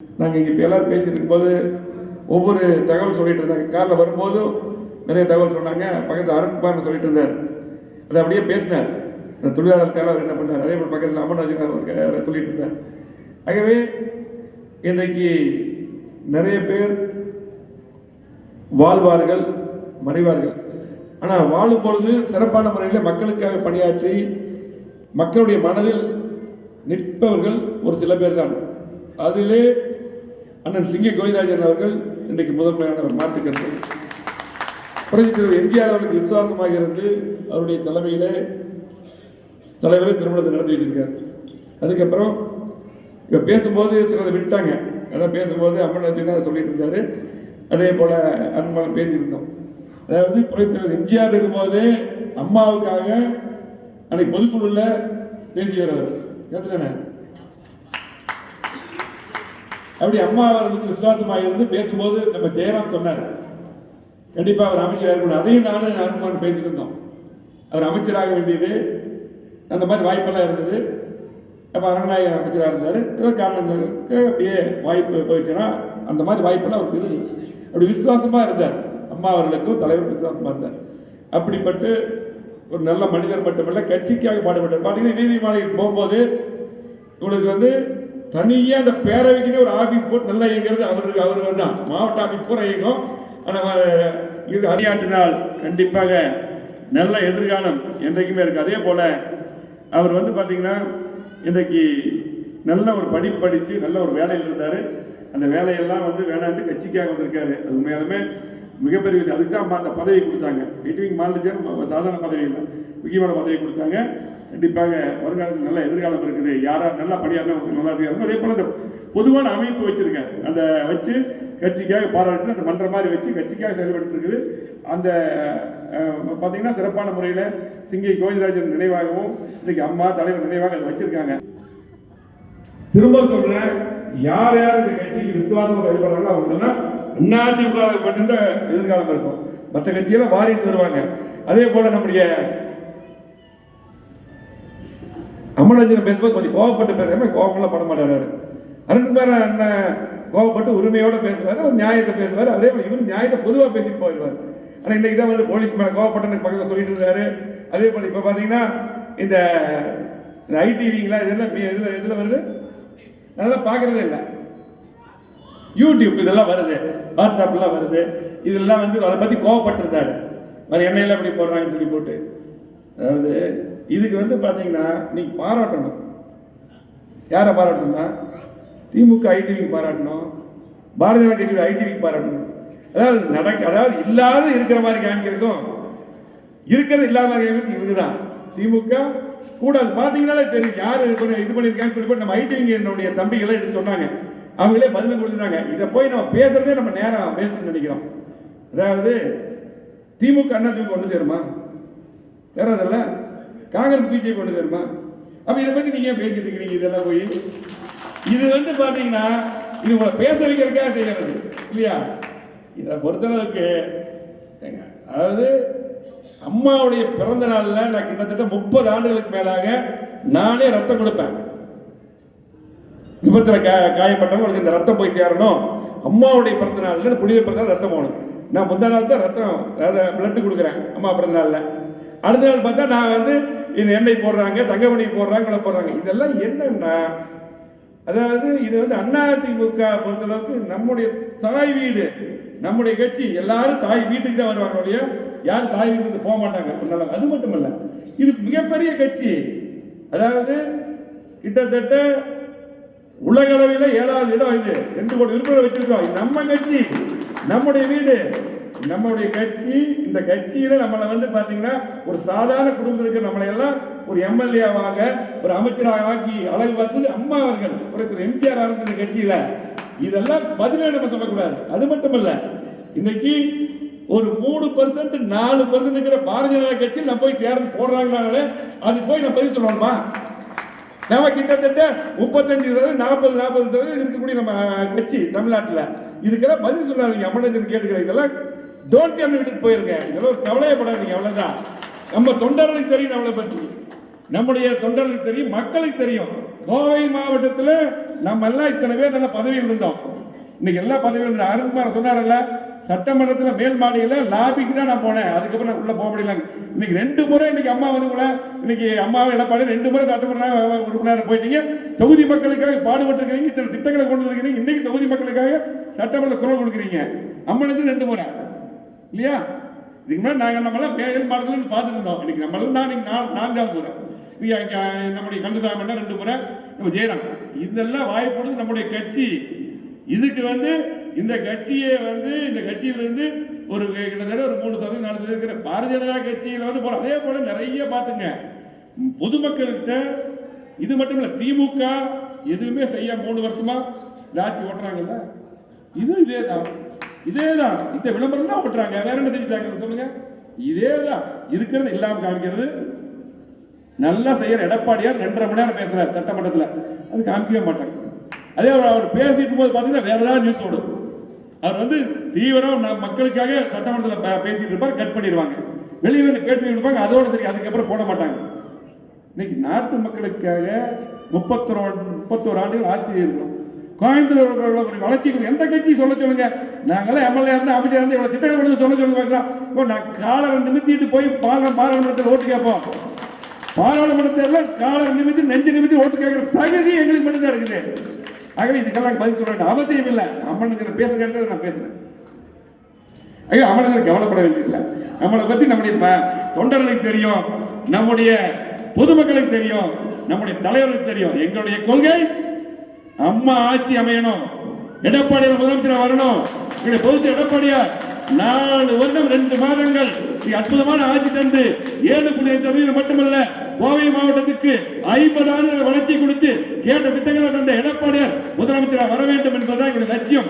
நாங்கள் இங்கே இப்போ எல்லோரும் பேசிட்டு இருக்கும்போது ஒவ்வொரு தகவல் சொல்லிட்டு இருந்தாங்க. காரில் வரும்போதும் நிறைய தகவல் சொன்னாங்க. பக்கத்தில் அருண்குமார்னு சொல்லிட்டு இருந்தார். அதை அப்படியே பேசினார். அந்த தொழிலாளர் அவர் என்ன பண்ணார்? அதே போல் பக்கத்தில் அமர்நாஜன் அவர் சொல்லிட்டு இருந்தார். ஆகவே இன்றைக்கு நிறைய பேர் வாழ்வார்கள் மறைவார்கள். ஆனால் வாழும் பொழுது சிறப்பான முறையில் மக்களுக்காக பணியாற்றி மக்களுடைய மனதில் நிற்பவர்கள் ஒரு சில பேர் தான். அதிலே அண்ணன் சிங்க கோவிந்தராஜன் அவர்கள் இன்றைக்கு முதன்மையானவர் மாற்றுக்கிறது புரட்சி தலைவர் எம்ஜிஆர் அவர்களுக்கு விசுவாசமாக இருந்து அவருடைய தலைமையிலே தலைவரே திருமணத்தை நடத்திட்டு இருக்கார் அதுக்கப்புறம் இப்போ பேசும்போது சிலதை விட்டாங்க. அதான் பேசும்போது அம்மன் சொல்லிட்டு இருந்தாரு? அதே போல அன்பால் பேசியிருந்தோம். அதாவது புரட்சித்தலைவர் எம்ஜிஆர் இருக்கும்போது அம்மாவுக்காக அன்னைக்கு பொதுக்குழுல பேசியவர் கேட்டுதானே? அப்படி அம்மா அவர்களுக்கு விசுவாசமாக இருந்து பேசும்போது நம்ம ஜெயராம் சொன்னார். கண்டிப்பாக அவர் அமைச்சராக இருக்கணும் அதையும் நானும் அனுமான் பேசியிருந்தோம் இருந்தோம். அவர் அமைச்சராக வேண்டியது. அந்த மாதிரி வாய்ப்பெல்லாம் இருந்தது. அப்போ அரங்கநாயகர் அமைச்சராக இருந்தார். ஏதோ காரணங்களுக்கு அப்படியே வாய்ப்பு போயிடுச்சுன்னா அந்த மாதிரி வாய்ப்பெல்லாம் அவருக்கு இது அப்படி விசுவாசமாக இருந்தார். அம்மா அவர்களுக்கும் தலைவர் விசுவாசமாக இருந்தார். அப்படிப்பட்டு ஒரு நல்ல மனிதர் மட்டுமல்ல கட்சிக்காக பாடுபட்டார் பார்த்தீங்கன்னா நீதிமன்றம் போகும்போது உங்களுக்கு வந்து தனியாக அந்த பேரவைக்குன்னே ஒரு ஆஃபீஸ் போட்டு நல்லா இயங்கிறது அவருக்கு அவர் தான். மாவட்ட ஆஃபீஸ் பூரா இயங்கும். ஆனால் இது அறியாற்றினால் கண்டிப்பாக நல்ல எதிர்காலம் என்றைக்குமே இருக்குது அதே போல் அவர் வந்து பார்த்தீங்கன்னா இன்றைக்கு நல்ல ஒரு படிப்பு படித்து நல்ல ஒரு வேலையில் இருந்தார். அந்த வேலையெல்லாம் வந்து வேணான்ட்டு கட்சிக்காக வந்திருக்காரு. அது உண்மையாலுமே மிகப்பெரிய விஷயம். அதுக்கு தான் அம்மா அந்த பதவி கொடுத்தாங்க. மீட்டிங் மாநிலத்தில் சாதாரண பதவி இல்லை முக்கியமான பதவி கொடுத்தாங்க. கண்டிப்பாக வருங்காலத்தில் நல்ல எதிர்காலம் இருக்குது. யாரா நல்லா பணியாற்றினா நல்லா இருக்காங்க அதே போல் அந்த பொதுவான அமைப்பு வச்சுருக்கேன் அந்த வச்சு கட்சிக்காக பாராட்டு அந்த மன்றம் மாதிரி வச்சு கட்சிக்காக செயல்பட்டு இருக்குது. அந்த பார்த்தீங்கன்னா சிறப்பான முறையில் சிங்கை கோவிந்தராஜன் நினைவாகவும் இன்றைக்கு அம்மா தலைவர் நினைவாக அதை வச்சுருக்காங்க. திரும்ப சொல்கிறேன் யார் யார் இந்த கட்சிக்கு விசுவாசமாக செயல்படுறாங்களோ அவங்கெல்லாம் அதிமுக மட்டும்தான் எதிர்காலம் இருக்கும். மற்ற கட்சியெல்லாம் வாரிசு வருவாங்க. அதே போல நம்முடைய அமலஞ்சன் பேசும்போது கொஞ்சம் கோவப்பட்டு பேசுறாரு கோவமெல்லாம் பட மாட்டாரு அருண்குமார் அண்ணன் கோவப்பட்டு உரிமையோடு பேசுவார் அவர் நியாயத்தை பேசுவார். அதே போல இவரும் நியாயத்தை பொதுவாக பேசிட்டு போயிடுவார். ஆனால் இன்னைக்கு தான் வந்து போலீஸ் மேலே கோவப்பட்டு பக்கத்தில் சொல்லிட்டு இருந்தாரு. அதே போல் இப்போ பார்த்தீங்கன்னா இந்த ஐடிவிங்களா இதெல்லாம் இதில் இதில் வருது? அதெல்லாம் பார்க்குறதே இல்லை. யூடியூப் இதெல்லாம் வருது. வாட்ஸ்அப்லாம் வருது. இதெல்லாம் வந்து அதை பற்றி கோவப்பட்டிருந்தாரு. வேறு எண்ணெயில் அப்படி போடுறாங்கன்னு சொல்லி போட்டு. அதாவது இதுக்கு வந்து பார்த்தீங்கன்னா நீங்கள் பாராட்டணும். யாரை பாராட்டணும்னா திமுக ஐடிவிக்கு பாராட்டணும். பாரதிய ஜனதா கட்சியோட ஐடிவிக்கு பாராட்டணும். அதாவது நடக்க அதாவது இல்லாத இருக்கிற மாதிரி காமிக்கிறதுக்கும் இருக்கிறது இல்லாத மாதிரி காமிக்கிறது இவங்க தான் திமுக கூட அது பார்த்தீங்கன்னாலே தெரியும். யார் இது பண்ணி இது பண்ணியிருக்காங்கன்னு சொல்லி போட்டு நம்ம ஐடிவிங்க என்னுடைய தம்பிகளை எடுத்து சொன்னாங்க. அவங்களே பதில் கொடுத்துட்டாங்க இதை போய் நம்ம பேசுறதே நம்ம நேரம் பேசணும்னு நினைக்கிறோம். அதாவது திமுக அண்ணா திமுக ஒன்று சேருமா? சேராதல்ல காங்கிரஸ் பிஜேபி கொண்டு சேருமா? அப்ப இதை பத்தி நீங்க ஏன் பேசிட்டு இருக்கிறீங்க இதெல்லாம் போய்? இது வந்து பாத்தீங்கன்னா இது உங்களை பேச வைக்கிறதுக்காக செய்யறது. இல்லையா? இதை பொறுத்தளவுக்கு ஏங்க, அதாவது அம்மாவுடைய பிறந்த நாளில் நான் கிட்டத்தட்ட முப்பது ஆண்டுகளுக்கு மேலாக நானே ரத்தம் கொடுப்பேன். விபத்தில் கா காயப்பட்டவங்களுக்கு இந்த ரத்தம் போய் சேரணும். அம்மாவுடைய பிறந்த நாளில் புனித பிறந்த நாள் ரத்தம் போகணும். நான் முந்தா நாள் தான் ரத்தம் பிளட்டு கொடுக்குறேன் அம்மா பிறந்த நாளில். அடுத்த நாள் பார்த்தா நான் வந்து இந்த எண்ணெய் போடுறாங்க தங்கமணி போடுறாங்க போடுறாங்க. இதெல்லாம் என்னன்னா அதாவது இது வந்து அதிமுக பொறுத்தளவுக்கு நம்முடைய தாய் வீடு நம்முடைய கட்சி எல்லாரும் தாய் வீட்டுக்கு தான் வருவாங்க ஒழிய யாரும் தாய் வீட்டுக்கு போக மாட்டாங்க அது மட்டும் இல்லை இது மிகப்பெரிய கட்சி. அதாவது கிட்டத்தட்ட உலக அளவில் ஏழாவது இடம் இது. ரெண்டு கோடி உறுப்பினர் வச்சிருக்கோம். நம்ம கட்சி நம்முடைய வீடு. நம்முடைய கட்சி இந்த கட்சியில நம்மளை வந்து பாத்தீங்கன்னா ஒரு சாதாரண குடும்பத்தில் இருக்கிற நம்மளை எல்லாம் ஒரு எம்எல்ஏவாக ஒரு அமைச்சராக ஆக்கி அழகு பார்த்தது அம்மா அவர்கள். ஒரு எம்ஜிஆர் இருந்த கட்சியில. இதெல்லாம் பதிலே நம்ம சொல்லக்கூடாது. அது மட்டுமல்ல இன்னைக்கு ஒரு மூணு பர்சன்ட் நாலு பர்சன்ட் இருக்கிற பாரதிய ஜனதா கட்சி நான் போய் சேர்ந்து போடுறாங்கனாலே அது போய் நான் பதில் சொல்லணுமா? நம்ம கிட்டத்தட்ட முப்பத்தஞ்சு சதவீதம் நாற்பது நாற்பது சதவீதம் இருக்கக்கூடிய நம்ம கட்சி தமிழ்நாட்டில். இதுக்கெல்லாம் பதில் சொல்லாதீங்க அம்மனஞ்சன் கேட்டுக்கிறேன். இதெல்லாம் டோன்ட் கேம் வீட்டுக்கு போயிருங்க. இதெல்லாம் ஒரு கவலையப்படாதீங்க அவ்வளோதான் நம்ம தொண்டர்களுக்கு தெரியும் நம்மளை பற்றி. நம்முடைய தொண்டர்களுக்கு தெரியும் மக்களுக்கு தெரியும். கோவை மாவட்டத்தில் நம்ம எல்லாம் இத்தனை பேர் நல்ல பதவியில் இருந்தோம். இன்னைக்கு எல்லா பதவியில் இருந்தோம் அருண்குமார் சொன்னார்ல சட்டமன்றத்தில் மேல் மாடியில் லாபிக்கு தான் நான் போனேன். அதுக்கப்புறம் நான் உள்ள போக முடியல. இன்னைக்கு ரெண்டு முறை இன்னைக்கு அம்மா வந்து கூட இன்னைக்கு அம்மாவை எடப்பாடி ரெண்டு முறை சட்டமன்ற உறுப்பினர் போயிட்டீங்க. தொகுதி மக்களுக்காக பாடுபட்டு இருக்கிறீங்க இத்தனை திட்டங்களை கொண்டு வந்திருக்கிறீங்க. இன்னைக்கு தொகுதி மக்களுக்காக சட்டமன்ற குரல் கொடுக்குறீங்க. அம்மனுக்கு ரெண்டு முறை. இல்லையா? இதுக்கு முன்னாடி நாங்கள் நம்மளாம் மேல் மாடத்துல பார்த்துட்டு இருந்தோம். இன்னைக்கு நம்மளும் நான் இன்னைக்கு நான்காவது முறை. நம்முடைய கந்தசாமி ரெண்டு முறை. நம்ம ஜெயராம். இதெல்லாம் வாய்ப்பு நம்முடைய கட்சி. இதுக்கு வந்து இந்த கட்சியை வந்து இந்த கட்சியிலிருந்து ஒரு கிட்டத்தட்ட ஒரு மூணு சதவீதம் நாலு சதவீதம் இருக்கிற பாரதிய ஜனதா கட்சியில் வந்து போல அதே போல நிறைய பார்த்துங்க. பொதுமக்கள்கிட்ட இது மட்டும் இல்லை திமுக எதுவுமே செய்ய மூணு வருஷமா இந்த ஆட்சி ஓட்டுறாங்கல்ல. இது இதே தான் இதே தான் இந்த விளம்பரம் தான் ஓட்டுறாங்க. வேற என்ன செஞ்சுட்டாங்க? சொல்லுங்க. இதே தான் இருக்கிறது இல்லாம காமிக்கிறது. நல்லா செய்யற எடப்பாடியார் ரெண்டரை மணி நேரம் பேசுறாரு சட்டமன்றத்தில். அது காமிக்கவே மாட்டாங்க. அதே அவர் பேசிட்டு போது பார்த்தீங்கன்னா வேற ஏதாவது நியூஸ் ஓடும். அவர் வந்து தீவிரம் மக்களுக்காக சட்டமன்றத்தில் பேசிட்டு இருப்பார் கட் பண்ணிடுவாங்க. வெளியே வந்து கேட்டு இருப்பாங்க அதோட சரி அதுக்கப்புறம் போட மாட்டாங்க. இன்னைக்கு நாட்டு மக்களுக்காக முப்பத்தொரு முப்பத்தோரு ஆண்டுகள் ஆட்சி இருக்கிறோம் கோயம்புத்தூர் உள்ள எந்த கட்சி சொல்ல சொல்லுங்க? நாங்களாம் எம்எல்ஏ இருந்து அமைச்சர் இருந்து இவ்வளவு திட்டங்கள் கொண்டு சொல்ல சொல்லுங்க பார்க்கலாம் இப்போ நான் காலரை நிமித்திட்டு போய் பால பாராளுமன்றத்தில் ஓட்டு கேட்போம். பாராளுமன்றத்தில் காலரை நிமித்தி நெஞ்சு நிமித்தி ஓட்டு கேட்கிற தகுதி எங்களுக்கு மட்டும்தான் இருக்குது. ஆகவே இதுக்கெல்லாம் பதில் சொல்ல வேண்டிய அவசியம் இல்லை. அம்மனுக்கு பேசுகிற இடத்துல நான் பேசுறேன். ஐயோ அவனுக்கு கவலைப்பட வேண்டியதில்லை. நம்மளை பத்தி நம்முடைய தொண்டர்களுக்கு தெரியும் நம்முடைய பொதுமக்களுக்கு தெரியும் நம்முடைய தலைவர்களுக்கு தெரியும். எங்களுடைய கொள்கை அம்மா ஆட்சி அமையணும். எடப்பாடியார் முதலமைச்சர் வரணும். எங்களை பொறுத்து எடப்பாடியார் நாலு வருடம் ரெண்டு மாதங்கள் அற்புதமான ஆட்சி தந்து ஏழு புள்ளி சதவீதம் மட்டுமல்ல கோவை மாவட்டத்துக்கு ஐம்பது ஆண்டுகள் வளர்ச்சி கொடுத்து கேட்ட திட்டங்களை கண்ட எடப்பாடியார் முதலமைச்சராக வர வேண்டும் என்பதுதான் எங்களுடைய லட்சியம்.